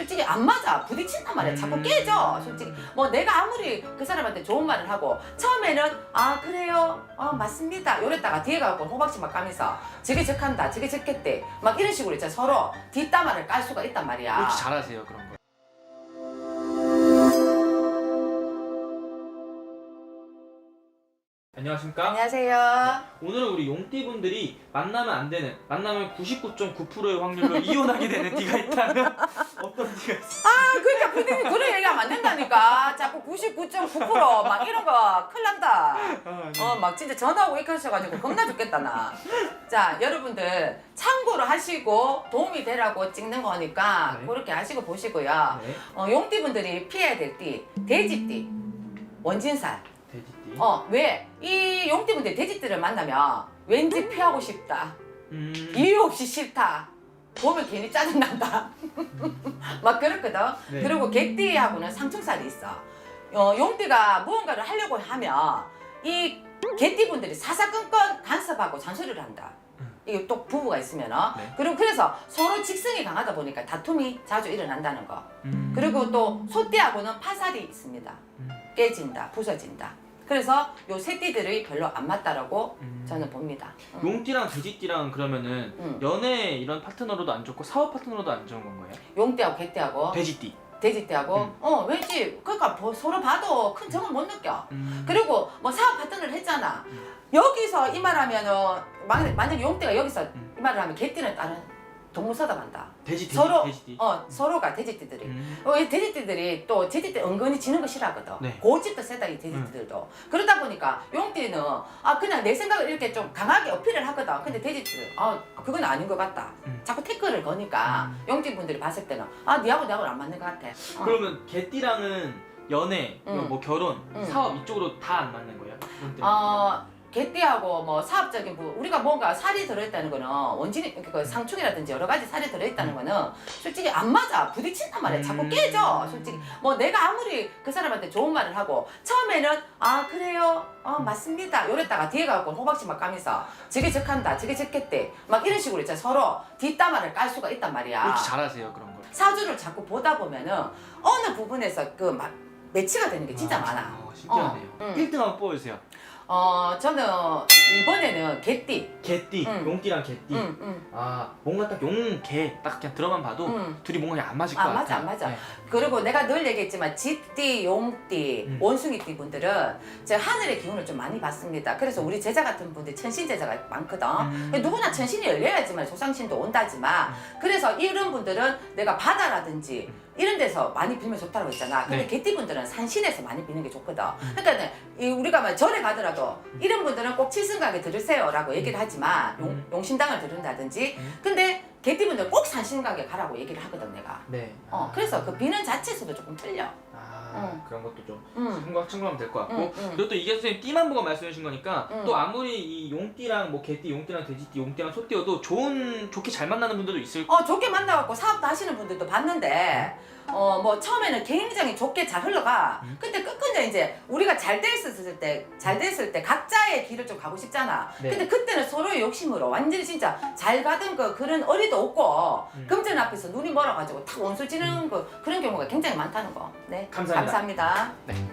솔직히 안 맞아. 부딪힌단 말이야. 자꾸 음. 깨져 솔직히. 뭐 내가 아무리 그 사람한테 좋은 말을 하고 처음에는 아 그래요? 어 맞습니다. 이랬다가 뒤에 가고 호박씨 막 까면서 저게 적한다 저게 적겠대. 막 이런 식으로 있잖아 서로 뒷담화를 깔 수가 있단 말이야. 잘하세요 그런 거? 안녕하십니까? 안녕하세요 오늘은 우리 용띠분들이 만나면 안 되는, 만나면 99.9%의 확률로 이혼하게 되는 띠가 있다면 어떤 띠가 있어요? 아 그러니까 부디님 그런 얘기하면 안 된다니까 자꾸 99.9%막 이런 거 큰일 난다 아, 네. 어 막 진짜 전화 오고 이렇게 하셔가지고 겁나 죽겠다 나. 자 여러분들 참고로 하시고 도움이 되라고 찍는 거니까 네. 그렇게 하시고 보시고요. 네, 어, 용띠분들이 피해야 될 띠, 돼지띠, 원진살. 어 왜? 이 용띠분들 돼지띠를 만나면 왠지 피하고 싶다. 음, 이유 없이 싫다. 보면 괜히 짜증난다. 막 그렇거든. 네. 그리고 개띠하고는 상충살이 있어. 어, 용띠가 무언가를 하려고 하면 이 개띠분들이 사사건건 간섭하고 잔소리를 한다. 음. 이게 또 부부가 있으면 네. 그리고 그래서 서로 직성이 강하다 보니까 다툼이 자주 일어난다는 거. 음, 그리고 또 소띠하고는 파살이 있습니다. 음, 깨진다, 부서진다. 그래서 요세 띠들이 별로 안 맞다라고 음. 저는 봅니다. 음. 용띠랑 돼지띠랑 그러면은 음. 연애 이런 파트너로도 안 좋고 사업 파트너로도 안 좋은 건가요? 용띠하고 개띠하고 돼지띠. 돼지띠하고 음. 어 왠지 그러니까 뭐 서로 봐도 큰 정을 못 느껴. 음, 그리고 뭐 사업 파트너를 했잖아. 음. 여기서 이 말하면은 만약 만약 용띠가 여기서 음. 이 말을 하면 개띠는 다른 간다. 돼지, 돼지, 서로 돼지띠. 어 서로가 돼지띠들이. 음, 어, 이 돼지띠들이 또 돼지띠 은근히 지는 거 싫어하거든. 네. 고집도 세다 이 돼지띠들도. 그러다 보니까 용띠는 아 그냥 내 생각을 이렇게 좀 강하게 어필을 하거든. 근데 돼지띠는 아 그건 아닌 것 같다. 음. 자꾸 태클을 거니까 음. 용띠 분들이 봤을 때는 아 니하고 나하고 안 맞는 것 같아. 어. 그러면 개띠랑은 연애, 음. 뭐 결혼, 음. 사업 이쪽으로 다 안 맞는 거예요? 어, 개띠하고 뭐 사업적인 부분 우리가 뭔가 살이 들어있다는 거는 원진이 그 상충이라든지 여러 가지 살이 들어있다는 거는 솔직히 안 맞아. 부딪힌단 말이야. 자꾸 음. 깨져 솔직히. 뭐 내가 아무리 그 사람한테 좋은 말을 하고 처음에는 아 그래요? 어 맞습니다. 이랬다가 뒤에 가고 호박씨 막 까면서 저게 적한다 저게 적겠대. 막 이런 식으로 있잖아 서로 뒷담화를 깔 수가 있단 왜 말이야. 이렇게 잘하세요 그런 걸? 사주를 자꾸 보다 보면은 어느 부분에서 그 막 매치가 되는 게 진짜 아, 많아. 어, 신기하네요. 어, 음. 1등 한번 뽑아주세요. 어 저는 이번에는 개띠 개띠, 음. 용띠랑 개띠. 응, 응, 아 뭔가 딱 용, 개, 딱 그냥 들어만 봐도 응. 둘이 뭔가 안 맞을 안것 맞아. 안 맞아. 네. 그리고 내가 늘 얘기했지만 쥐띠, 용띠, 음. 원숭이띠 분들은 제 하늘의 기운을 좀 많이 받습니다. 그래서 우리 제자 같은 분들 천신 제자가 많거든. 음. 누구나 천신이 열려야지만 조상신도 온다지만 그래서 이런 분들은 내가 바다라든지 음. 이런 데서 많이 빌면 좋다고 했잖아. 근데 네. 개띠 분들은 산신에서 많이 비는 게 좋거든. 음. 그러니까 이 우리 가막 절에 가더라도 이런 분들은 꼭 칠승각에 들으세요라고 얘기를 하지만 용, 음. 용신당을 들은다든지 음. 근데 개띠 분들 꼭 산신각에 가라고 얘기를 하거든 내가. 네. 어, 그래서 그 비는 자체에서도 조금 틀려. 아 응. 그런 것도 좀 응. 생각 참고하면 될 것 같고 응, 응. 그리고 또 이게 선생님 띠만 보고 말씀해 주신 거니까 응. 또 아무리 이 용띠랑 뭐 개띠, 용띠랑 돼지띠, 용띠랑 소띠여도 좋은 좋게 잘 만나는 분들도 있을 어, 좋게 만나갖고 사업도 하시는 분들도 봤는데, 어, 뭐, 처음에는 굉장히 좋게 잘 흘러가. 음. 근데 끝끝내 이제 우리가 잘 됐을 때, 잘 됐을 때 각자의 길을 좀 가고 싶잖아. 네. 근데 그때는 서로의 욕심으로 완전히 진짜 잘 가던 그 그런 어 리도 없고, 음. 금전 앞에서 눈이 멀어가지고 탁 원수 지는 거, 그런 경우가 굉장히 많다는 거. 네. 감사합니다. 감사합니다. 네.